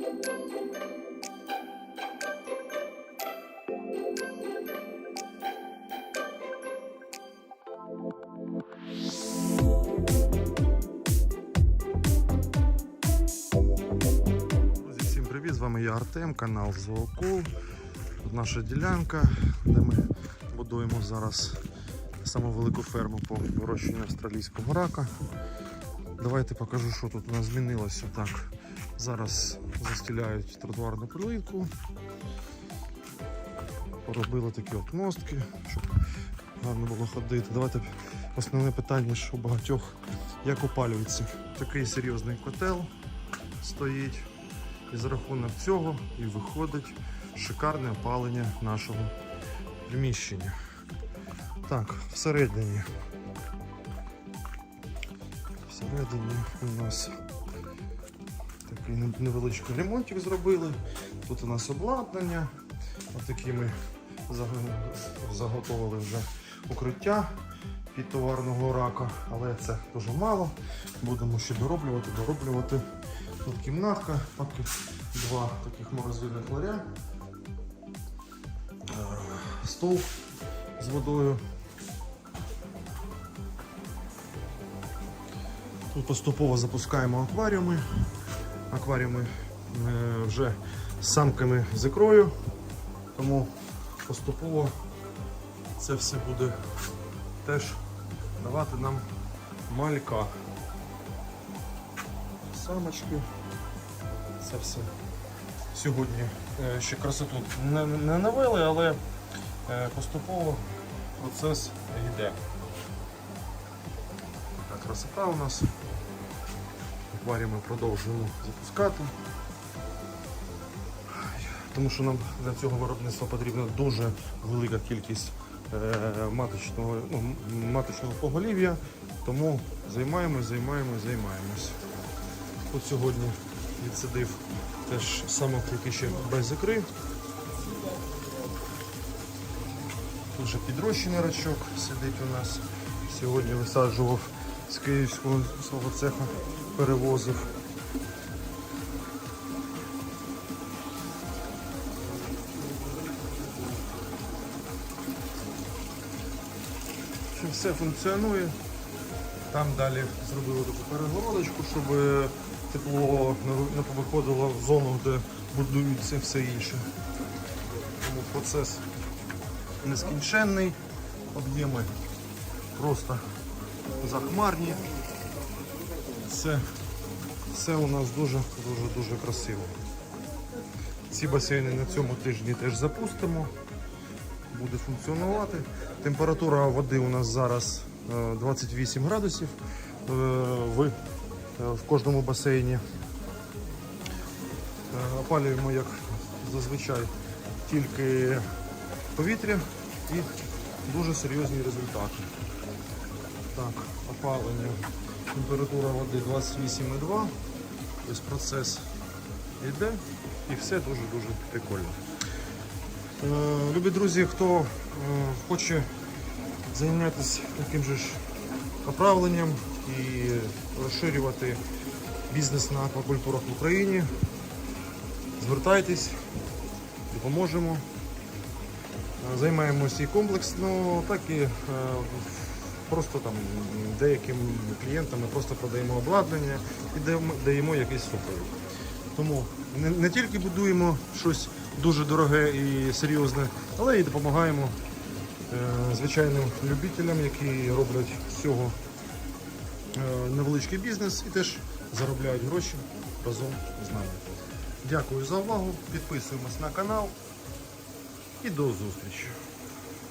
Всім привіт! З вами я Артем, канал Зоокул. Тут наша ділянка, де ми будуємо зараз саму велику ферму по вирощенню австралійського рака. Давайте покажу, що тут у нас змінилося. Так, зараз застеляють тротуарну плитку. Поробили такі от мостки, щоб гарно було ходити. Давайте основне питання, що у багатьох як опалюється. Такий серйозний котел стоїть. І за рахунок цього і виходить шикарне опалення нашого приміщення. Так, всередині. Всередині у нас такий невеличкий ремонтик зробили. Тут у нас обладнання. Отакі ми заготовили вже укриття під товарного рака, але це дуже мало. Будемо ще дороблювати, дороблювати. Тут кімнатка, поки два таких морозильних ларя, Е, стол з водою. Тут поступово запускаємо акваріуми. Акваріуми е, вже з самками з ікрою, тому поступово це все буде теж давати нам малька. Самочки. Це все. Сьогодні е, ще красоту не, не навели, але е, поступово процес йде. Така красота у нас. Акварій ми продовжуємо запускати. Тому що нам для цього виробництва потрібна дуже велика кількість е, маточного, ну, маточного поголів'я, тому займаємось, займаємось, займаємось. От сьогодні відсадив теж самок, які ще без ікри. Тут же підрощений рачок сидить у нас. Сьогодні висаджував з київського свого цеха, перевозив. Все функціонує. Там далі зробили таку перегородочку, щоб тепло не- не повиходило в зону, де будується все інше. Тому процес нескінченний, об'єми просто захмарні. Все, все у нас дуже-дуже-дуже красиво. Ці басейни на цьому тижні теж запустимо. Буде функціонувати. Температура води у нас зараз е, 28 градусів е, в, е, в кожному басейні. Е, Опалюємо, як зазвичай, тільки повітря і дуже серйозні результати. Так, опалення. Температура води 28,2. Тобто процес йде і все дуже-дуже прикольно. Е, Любі друзі, хто е, хоче зайнятися таким же ж оправленням і розширювати бізнес на аквакультурах в Україні, звертайтесь, допоможемо. Е, Займаємося і комплексно, так і е, просто там деяким клієнтам ми просто продаємо обладнання і даємо, даємо якийсь супровід. Тому не, не тільки будуємо щось дуже дороге і серйозне, але і допомагаємо е, звичайним любителям, які роблять з цього е, невеличкий бізнес і теж заробляють гроші разом з нами. Дякую за увагу, підписуємось на канал і до зустрічі.